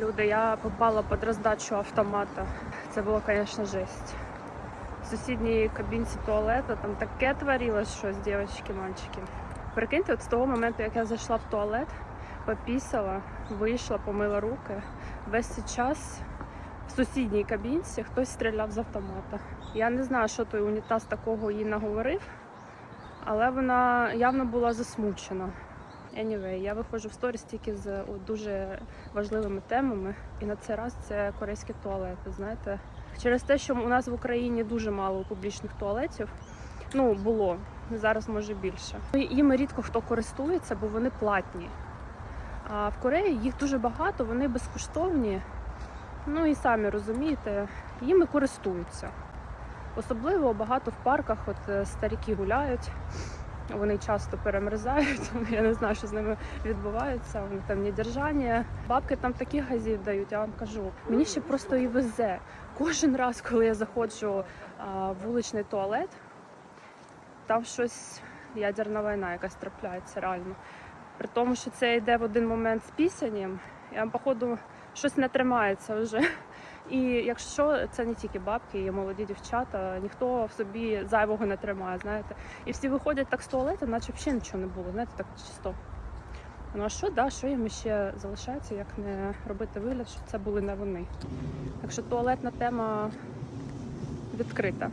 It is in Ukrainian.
Люди, я попала під роздачу автомата. Це було, звісно, жесть. В сусідній кабінці туалету там таке творилось щось, дівчатки, мальчики. Прикиньте, от з того моменту, як я зайшла в туалет, попісала, вийшла, помила руки. Весь цей час в сусідній кабінці хтось стріляв з автомата. Я не знаю, що той унітаз такого їй наговорив, але вона явно була засмучена. Anyway, я виходжу в сторіс тільки з дуже важливими темами, і на цей раз це корейські туалети. Знаєте, через те, що у нас в Україні дуже мало публічних туалетів. Ну було зараз може більше. І Їми рідко хто користується, бо вони платні. А в Кореї їх дуже багато, вони безкоштовні. Ну і самі розумієте, їми користуються. Особливо багато в парках, от е, старіки гуляють. Вони часто перемерзають. Я не знаю, що з ними відбувається. Вони там недержання. Бабки там таких газів дають, я вам кажу. Мені ще просто і везе. Кожен раз, коли я заходжу в вуличний туалет, там щось ядерна війна якась трапляється реально. При тому, що це йде в один момент з пісянням, я походу щось не тримається вже. І якщо це не тільки бабки, є молоді дівчата, ніхто в собі зайвого не тримає, знаєте. І всі виходять так з туалету, наче взагалі нічого не було, знаєте, так чисто. Ну а що, да, що їм ще залишається, як не робити вигляд, що це були не вони. Так що туалетна тема відкрита.